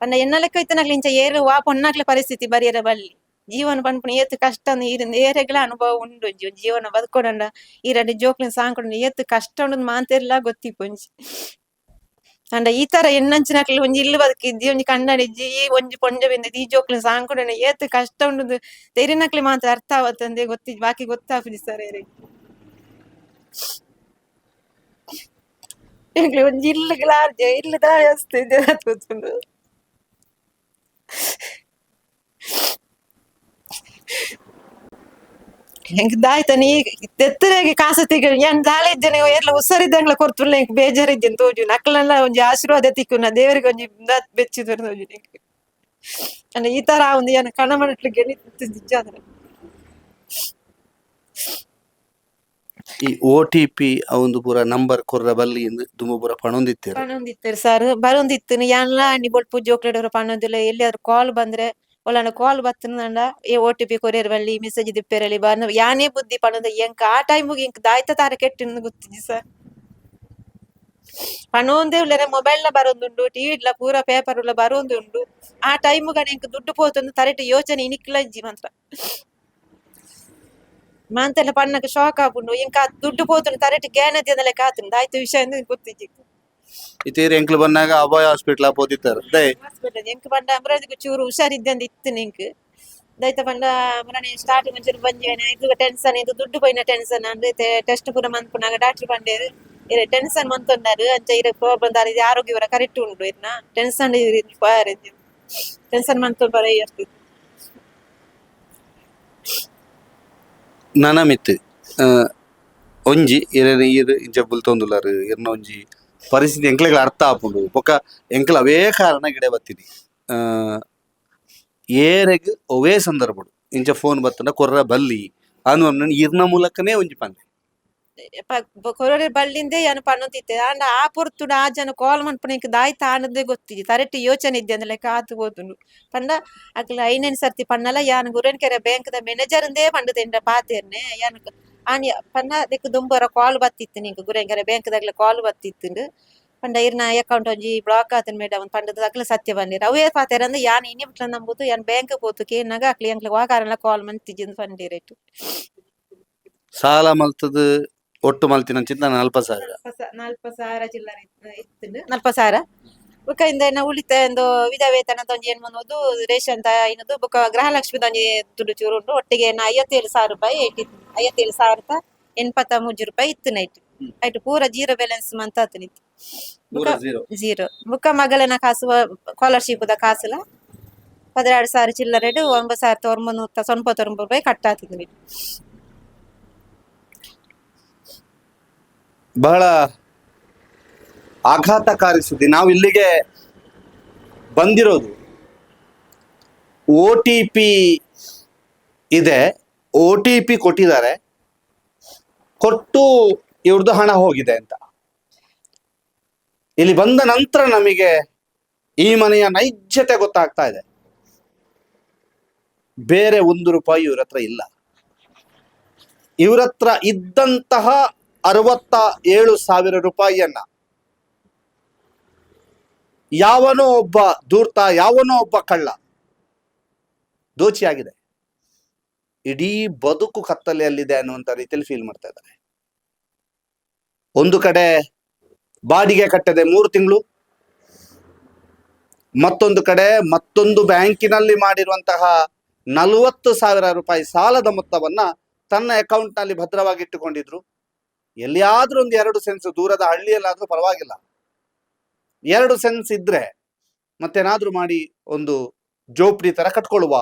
ಪಂಡ ಎನ್ನ ಲೆಕ್ಕ ಇತ್ತನಕ್ಲೆ ಇಂಚ ಏರು ವಾ ಪೊನ್ನಕ್ಲೆ ಪರಿಸ್ಥಿತಿ ಬರಿಯರ ಬಲ್ಲಿ. ಜೀವನ ಪಂಪುನ ಏತು ಕಷ್ಟ ಈರಿಂದ ಏರೆಗಳ ಅನುಭವ ಉಂಡು ಜೀವನ ಬದುಕೊಂಡ ಈ ರೆಡ್ಡಿ ಜೋಕ್ಲಿನ ಸಾಂಕೊಂಡು ಏತು ಕಷ್ಟ ಉಂಡು ಮಾತೆಲ್ಲ ಗೊತ್ತಿಪ್ಪೊಂಜಿ ಅಂಡ ಈ ತರ ಎಣ್ಣಂಚಿನಕ್ಲಿ ಒಂಜಿ ಇಲ್ಲಿ ಬದುಕಿದ್ದಿ, ಒಂಜಿ ಕನ್ನಡಿಜ್ಜಿ ಈ ಒಂಜಿ ಪೊಂಜ ಬಿಂದಿದ್ದು, ಈ ಜೋಕ್ಲಿ ಸಾಂಕೊಂಡು ಏತು ಕಷ್ಟ ಉಂಡು ತೆರಿನಕ್ಲಿ ಮಾತ್ರ ಅರ್ಥ ಆವತ್ತಂದೆ ಗೊತ್ತಿ, ಬಾಕಿ ಗೊತ್ತಾಫಿದಿ ಸರ್ ಏರಿಗೆ ಎಂಕ್ಲೆ ಒಂಜಿ ಇಲ್ಲು ಗ್ಲಾರ್ಜೆ ಇಲ್ಲು ದಾಳಿ ಹಸ್ತಿದ್ದೆ ಗೊತ್ತುಂಡು ಹೆಂಗ್ ದಾಯ್ತಾನೆ ಈಗ ತೆತ್ತರೆಗೆ ಕಾಸು ತೆಗಿ ಏನ್ ದಾಳಿ ಇದ್ದೇನೆ ಎಲ್ಲ ಹುಷಾರಿದ್ದಂಗ್ಲ ಕೊರ್ತುಲ್ಲ ಹೆಂಗ್ ಬೇಜಾರಿದ್ದೇನೆ ತೋಜು ನಕ್ಲೆಲ್ಲ ಒಂಜಿ ಆಶೀರ್ವಾದ ತಿಕ್ಕುನ ದೇವರಿಗೆ ಒಂಜಿ ದಾತ್ ಬೆಚ್ಚಿದ್ರು ತೋಜು ನಿಂಗೆ ಅಂದ್ರೆ ಈ ತರ ಒಂದು ಏನ ಕಣ ಮಟ್ಲಿಗೆ ನಿಂತಿದ್ದ ಅಂದ್ರೆ ಈ ಓ ಟಿ ಪಿ ಅವಂದು ಪೂರ ನಂಬರ್ ಕೊರ್ರ ಬಲ್ಲಿ ಇಂದು ದುಂಬು ಪೂರ ಪಣೊಂದಿತ್ತೇರು. ಸರ್ ಬರೊಂದಿತ್ತು ಯಾನ್ಲ ಅಣ್ಣಿ ಬೊಳ್ಪು ಜೋಕ್ಲೆಡವ್ರ ಪಣೊಂದಿಲ್ಲ. ಎಲ್ಲಿಯಾದ್ರು ಕಾಲ್ ಬಂದ್ರೆ ಒಳ್ಳನ ಕಾಲ್ ಬತ್ತನಂಡ ಏ ಓ ಟಿ ಪಿ ಕೊರಿಯರ್ ಬಲ್ಲಿ ಮೆಸೇಜ್ ದಿಪ್ಪೆರಲಿ ಬರ್ನ ಯಾನೇ ಬುದ್ಧಿ ಪಣದ, ಎಂಕ ಆ ಟೈಮ್ ಇಂಕ ದಾಯ್ತ ತಾರ ಕೆಟ್ಟಿನ ಗೊತ್ತಿದ್ದಿ ಸರ್. ಪಣೊಂದೇ ಉಳ್ಳರೆ ಮೊಬೈಲ್ ಲ ಬರೊಂದುಂಡು ಟಿವಿ ಲ ಪೂರ ಪೇಪರ್ ಉಲ್ಲ ಬರೊಂದುಂಡು, ಆ ಟೈಮುಗ ಎಂಕ್ ದುಡ್ಡು ಪೋತೊಂದು ತರೆಟ್ ಯೋಚನೆ ಇನಿಕ್ಲ ಇಜ್ಜಿ ಮಾತ್ರ ಮಾಂತೆಲ್ಲ ಪಣ್ಣಕ್ಕೆ ಶಾಕ್ ಆಪುಂಡು ಇಂಕ ದುಡ್ಡು ಪೋತುಂಡು ತರೆಟ್ ಗ್ಯಾನದಿ ಅಂದಲೆ ಕಾತುಂಡು ಆಯ್ತು ವಿಷಯ ಅಂದ್ರೆ ಗೊತ್ತಿಜ್ಜಿ ಇತ್ತೇರಿ ಎಂಕ್ಲು ಬಂದಾಗ ಅಭಯ ಹಾಸ್ಪಿಟ್ಲ್ ಪೋದಿತ್ತಾರೆ ದೇ ಹಾಸ್ಪಿಟಲ್ ಎಂಕ್ ಪಂಡ ಅಮರಾವತಿಗೆ ಚೂರು ಹುಷಾರಿದ್ದಂದು ಇತ್ತು ನಿಂಕ್ ದೈತ ಪಂಡ ಮರನೆ ಸ್ಟಾರ್ಟಿಂಗ್ ಒಂಚೂರು ಬಂಜೇನೆ ಇದು ಟೆನ್ಷನ್ ಇದು ದುಡ್ಡು ಪೋಯಿನ ಟೆನ್ಷನ್ ಅಂದ್ರೆ ಟೆಸ್ಟ್ ಪೂರ ಮನ್ಪುನಾಗ ಡಾಕ್ಟರ್ ಪಂಡೇರು ಇರೆ ಟೆನ್ಷನ್ ಮಂತೊಂಡಾರು ಅಂಚ ಇರೆ ಪ್ರಾಬ್ಲಮ್ ದಾರ ಇದು ಆರೋಗ್ಯ ವರ ಕರೆಕ್ಟ್ ಉಂಡು ಇರ್ನ ಟೆನ್ಷನ್ ಪಾರೆ ಟೆನ್ಷನ್ ಮಂತೊಂಡು ಬರ ಇರ್ತಿ ನನಮಿತ್ ಒಂಜಿ ಇರನ ಇರ್ ಜಬ್ಬುಲ್ ತೊಂದುಲಾರ್ ಇರ್ನ ಒಂಜಿ ಪರಿಸ್ಥಿತಿ ಎಂಕ್ಲೆಗಳ ಅರ್ಥ ಆಪುಂಡು. ಬೊಕ ಎಂಕ್ಲ ಅವೇ ಕಾರಣ ಗಿಡ ಬತ್ತಿನಿ. ಏರೆಗ್ ಒವೇ ಸಂದರ್ಭಡು. ಇಂಚ ಫೋನ್ ಬತ್ತಂಡ ಕೊರ್ರ ಬಲ್ಲಿ. ಅನ್ನು ಇರ್ನ ಮೂಲಕನೇ ಒಂಜಿ ಪಂದೆ ಕೊರಡೆ ಬಳ್ಳಿಂದೆ ಏನು ಪಣ್ಣುತ್ತಿತ್ತೆ ಅಂಡ ಆ ಪೊರ್ತುಡು ಆ ಜನ ಕಾಲ್ ಮನ್ಪುನಿಕ್ ದಾಯ್ತ ತಾಣದೇ ಗೊತ್ತಿಜಿ ತರೆಟ್ ಯೋಚನೆ ಇದ್ದೆ ಅಂದ್ರೆ ಕಾತು ಹೋತುಂಡು ಪಂಡ ಅಕ್ಲ ಐನೇನು ಸರ್ತಿ ಪಣ್ಣಲ್ಲ ಯಾನ್ ಗುರೇನ್ಕೆರೆ ಬ್ಯಾಂಕ್ದ ಮ್ಯಾನೇಜರ್ ಇಂದೇ ಪಂಡು ತೆಂಡ ಪಾತೇರ್ನೆ. ಯಾನ್ ಆನಿ ಪನ್ನ ಅದಕ್ಕೆ ದುಂಬರ ಕಾಲ್ ಬತ್ತಿತ್ತು ನಿಂಗೆ ಗುರೇನ್ ಕೆರೆ ಬ್ಯಾಂಕ್ ದಾಗ್ಲ ಕಾಲ್ ಬತ್ತಿತ್ತು ಪಂಡ ಇರ್ನ ಅಕೌಂಟ್ ಒಂಜಿ ಬ್ಲಾಕ್ ಆತನ ಮೇಡ ಪಂಡದ ದಾಗ್ಲ ಸತ್ಯ ಬಂದಿರ ಅವೇ ಪಾತೇರ ಅಂದ್ರೆ ಯಾನ್ ಇನಿ ಬಿಟ್ಲ ನಂಬುದು ಯಾನ್ ಬ್ಯಾಂಕ್ ಪೋತು ಕೇನಾಗ ಅಕ್ಲಿ ಎಂಕ್ಲ ವಾಕಾರಲ್ಲ ಕಾಲ್ ಮಂತಿಜಿಂದ ಪಂಡಿರೇಟು. ಸಾಲ ಮಲ್ತದ ಒಟ್ಟು ಮಲ್ತಿನ ಚಿಂತ ನಲ್ಪ ಸಾವಿರ. ನಲ್ಪ ಸಾವಿರ ಚಿಲ್ಲರೆ ಇತ್ತು ನಾಲ್ಪ ಸಾವಿರ? ಬೊಕ ಇಂದ ಉಳಿತಾಯ ಒಂದು ವಿಧ ವೇತನ ಒಂಜಿ ಏನ್ ಮನೋದು ರೇಷನ್ ತಾಯಿನದು ಬುಕ್ಕ ಬೊಕ ಗೃಹಲಕ್ಷ್ಮಿ ತಂಜಿ ದುಡ್ಡು ಚೂರು ಉಂಟು ಒಟ್ಟಿಗೆ ಐವತ್ತೇಳು ಸಾವಿರ ರೂಪಾಯಿ ಇಟ್ಟಿತ್ತು ಐವತ್ತೇಳು ಸಾವಿರದ ಎಂಬತ್ತ ಮೂಜಿ ರೂಪಾಯಿ ಇತ್ತು ನೈಟ್. ಆಯ್ತು ಪೂರ ಜೀರೋ ಬ್ಯಾಲೆನ್ಸ್ ಮಂತ್ ಆತನಿತ್ತು ನಿಂತು. ಜೀರೋ. ಬುಕ್ಕ ಮಗಳನ ಕಾಸು ಸ್ಕಾಲರ್ಶಿಪ್ ದ ಕಾಸುಲ. ಪದಿನಾರು ಸಾವಿರ ಚಿಲ್ಲರೆಡು ಒಂಬತ್ತು ಸಾವಿರದ ಒಂಬೈನೂರ ತೊಂಬತ್ತೊಂಬತ್ತು ರೂಪಾಯಿ ಕಟ್ ಬಹಳ ಆಘಾತಕಾರಿ ಸುದ್ದಿ ನಾವು ಇಲ್ಲಿಗೆ ಬಂದಿರೋದು ಓ ಟಿ ಪಿ ಇದೆ. ಓ ಟಿ ಪಿ ಕೊಟ್ಟಿದ್ದಾರೆ. ಕೊಟ್ಟು ಇವ್ರದ್ದು ಹಣ ಹೋಗಿದೆ ಅಂತ. ಇಲ್ಲಿ ಬಂದ ನಂತರ ನಮಗೆ ಈ ಮನೆಯ ನೈಜತೆ ಗೊತ್ತಾಗ್ತಾ ಇದೆ. ಬೇರೆ ಒಂದು ರೂಪಾಯಿ ಇವ್ರ ಇಲ್ಲ. ಇವ್ರ ಹತ್ರ ಇದ್ದಂತಹ ಅರವತ್ತ ಏಳು ಸಾವಿರ ರೂಪಾಯಿಯನ್ನ. ಯಾವನೋ ಒಬ್ಬ ಧೂರ್ತ ಯಾವನೋ ಒಬ್ಬ ಕಳ್ಳ ದೋಚಿಯಾಗಿದೆ. ಇಡೀ ಬದುಕು ಕತ್ತಲೆಯಲ್ಲಿದೆ ಅನ್ನುವಂತ ರೀತಿಯಲ್ಲಿ ಫೀಲ್ ಮಾಡ್ತಾ ಇದ್ದಾರೆ. ಒಂದು ಕಡೆ ಬಾಡಿಗೆ ಕಟ್ಟದೆ ಮೂರು ತಿಂಗಳು. ಮತ್ತೊಂದು ಕಡೆ ಮತ್ತೊಂದು ಬ್ಯಾಂಕಿನಲ್ಲಿ ಮಾಡಿರುವಂತಹ ನಲವತ್ತು ಸಾವಿರ ರೂಪಾಯಿ ಸಾಲದ ಮೊತ್ತವನ್ನ ತನ್ನ ಅಕೌಂಟ್ನಲ್ಲಿ ಭದ್ರವಾಗಿ ಇಟ್ಟುಕೊಂಡಿದ್ರು ಎಲ್ಲಿಯಾದ್ರೂ ಒಂದು ಎರಡು ಸೆನ್ಸ್ ದೂರದ ಹಳ್ಳಿಯಲ್ಲಾದ್ರೂ ಪರವಾಗಿಲ್ಲ. ಎರಡು ಸೆನ್ಸ್ ಇದ್ರೆ ಮತ್ತೇನಾದ್ರೂ ಮಾಡಿ ಒಂದು ಜೋಪಡಿ ತರ ಕಟ್ಕೊಳ್ಳುವ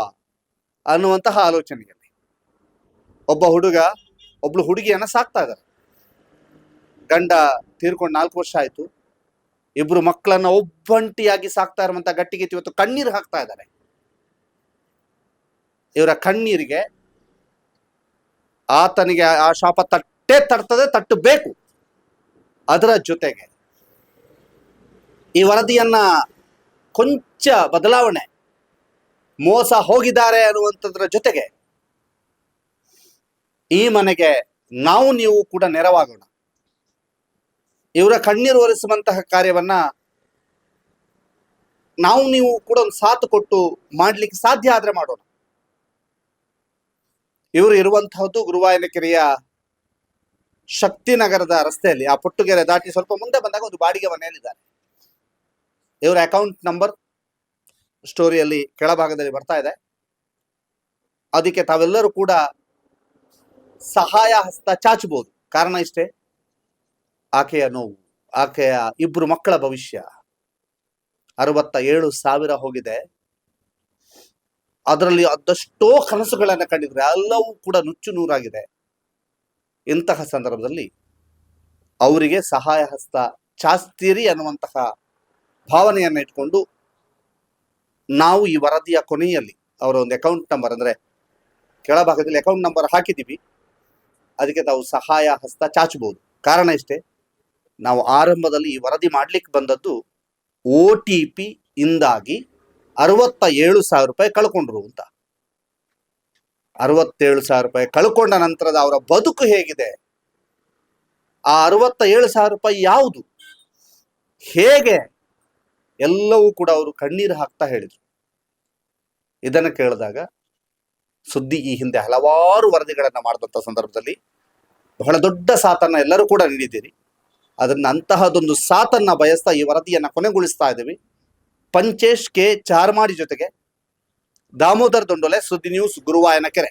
ಅನ್ನುವಂತಹ ಆಲೋಚನೆಯಲ್ಲಿ. ಒಬ್ಬ ಹುಡುಗ, ಒಬ್ಳು ಹುಡುಗಿಯನ್ನ ಸಾಕ್ತಾ ಇದ್ದಾರೆ ಗಂಡ ತೀರ್ಕೊಂಡು ನಾಲ್ಕು ವರ್ಷ ಆಯ್ತು. ಇಬ್ರು ಮಕ್ಕಳನ್ನ ಒಬ್ಬಂಟಿಯಾಗಿ ಸಾಕ್ತಾ ಇರುವಂತ ಗಟ್ಟಿಗೆ ಇವತ್ತು ಕಣ್ಣೀರು ಹಾಕ್ತಾ ಇದ್ದಾರೆ ಇವರ ಕಣ್ಣೀರಿಗೆ ಆತನಿಗೆ ಆ ಶಾಪ ತಟ್ಟೆ ತಡ್ತದೆ ತಟ್ಟಬೇಕು. ಅದರ ಜೊತೆಗೆ ಈ ವರದಿಯನ್ನ ಕೊಂಚ ಬದಲಾವಣೆ, ಮೋಸ ಹೋಗಿದ್ದಾರೆ ಅನ್ನುವಂಥದ್ರ ಜೊತೆಗೆ ಈ ಮನೆಗೆ ನಾವು ನೀವು ಕೂಡ ನೆರವಾಗೋಣ. ಇವರ ಕಣ್ಣೀರು ಒರೆಸುವಂತಹ ಕಾರ್ಯವನ್ನ ನಾವು ನೀವು ಕೂಡ ಒಂದು ಸಾಥ್ ಕೊಟ್ಟು ಮಾಡ್ಲಿಕ್ಕೆ ಸಾಧ್ಯ ಆದ್ರೆ ಮಾಡೋಣ. ಇವರು ಇರುವಂತಹದ್ದು ಗುರುವಾಯನಕೆರೆಯ ಶಕ್ತಿನಗರದ ರಸ್ತೆಯಲ್ಲಿ ಆ ಪುಟ್ಟುಗೆರೆ ದಾಟಿ ಸ್ವಲ್ಪ ಮುಂದೆ ಬಂದಾಗ ಒಂದು ಬಾಡಿಗೆ ಮನೆಯಲ್ಲಿದ್ದಾರೆ ಇವರ ಅಕೌಂಟ್ ನಂಬರ್ ಸ್ಟೋರಿಯಲ್ಲಿ ಕೆಳಭಾಗದಲ್ಲಿ ಬರ್ತಾ ಇದೆ. ಅದಕ್ಕೆ ತಾವೆಲ್ಲರೂ ಕೂಡ ಸಹಾಯ ಹಸ್ತ ಚಾಚಬಹುದು. ಕಾರಣ ಇಷ್ಟೇ, ಆಕೆಯ ನೋವು, ಆಕೆಯ ಇಬ್ರು ಮಕ್ಕಳ ಭವಿಷ್ಯ. ಅರವತ್ತ ಏಳು ಸಾವಿರ ಹೋಗಿದೆ. ಅದರಲ್ಲಿ ಅದಷ್ಟೋ ಕನಸುಗಳನ್ನ ಕಂಡಿದ್ರೆ ಎಲ್ಲವೂ ಕೂಡ ನುಚ್ಚು ನೂರಾಗಿದೆ. ಇಂತಹ ಸಂದರ್ಭದಲ್ಲಿ ಅವರಿಗೆ ಸಹಾಯ ಹಸ್ತ ಚಾಸ್ತೀರಿ ಅನ್ನುವಂತಹ ಭಾವನೆಯನ್ನು ಇಟ್ಕೊಂಡು ನಾವು ಈ ವರದಿಯ ಕೊನೆಯಲ್ಲಿ ಅವರ ಒಂದು ಅಕೌಂಟ್ ನಂಬರ್ ಅಂದ್ರೆ ಕೆಳಭಾಗದಲ್ಲಿ ಅಕೌಂಟ್ ನಂಬರ್ ಹಾಕಿದ್ದೀವಿ. ಅದಕ್ಕೆ ನಾವು ಸಹಾಯ ಹಸ್ತ ಚಾಚಬಹುದು. ಕಾರಣ ಇಷ್ಟೇ, ನಾವು ಆರಂಭದಲ್ಲಿ ಈ ವರದಿ ಮಾಡ್ಲಿಕ್ಕೆ ಬಂದದ್ದು ಓ ಟಿ ಪಿ ಇಂದಾಗಿ ಅರವತ್ತ ಏಳು ಸಾವಿರ ರೂಪಾಯಿ ಕಳ್ಕೊಂಡ್ರು ಅಂತ. ಅರವತ್ತೇಳು ಸಾವಿರ ರೂಪಾಯಿ ಕಳ್ಕೊಂಡ ನಂತರದ ಅವರ ಬದುಕು ಹೇಗಿದೆ? ಆ ಅರವತ್ತ ಏಳು ಸಾವಿರ ರೂಪಾಯಿ ಯಾವುದು? ಹೇಗೆ? ಎಲ್ಲವೂ ಕೂಡ ಅವರು ಕಣ್ಣೀರು ಹಾಕ್ತಾ ಹೇಳಿದರು. ಇದನ್ನು ಕೇಳಿದಾಗ ಸುದ್ದಿ ಈ ಹಿಂದೆ ಹಲವಾರು ವರದಿಗಳನ್ನ ಮಾಡಿದಂಥ ಸಂದರ್ಭದಲ್ಲಿ ಬಹಳ ದೊಡ್ಡ ಸಾತನ್ನ ಎಲ್ಲರೂ ಕೂಡ ನೀಡಿದ್ದೀರಿ. ಅದನ್ನ ಅಂತಹದೊಂದು ಸಾತನ್ನ ಬಯಸ್ತಾ ಈ ವರದಿಯನ್ನ ಕೊನೆಗೊಳಿಸ್ತಾ ಇದ್ದೀವಿ. ಪಂಚೇಶ್ ಕೆ ಚಾರ್ಮಾಡಿ ಜೊತೆಗೆ ದಾಮೋದರ್ ದೊಂಡೊಲೆ ಸುದ್ದಿ ನ್ಯೂಸ್ ಗುರುವಾಯನ ಕೆರೆ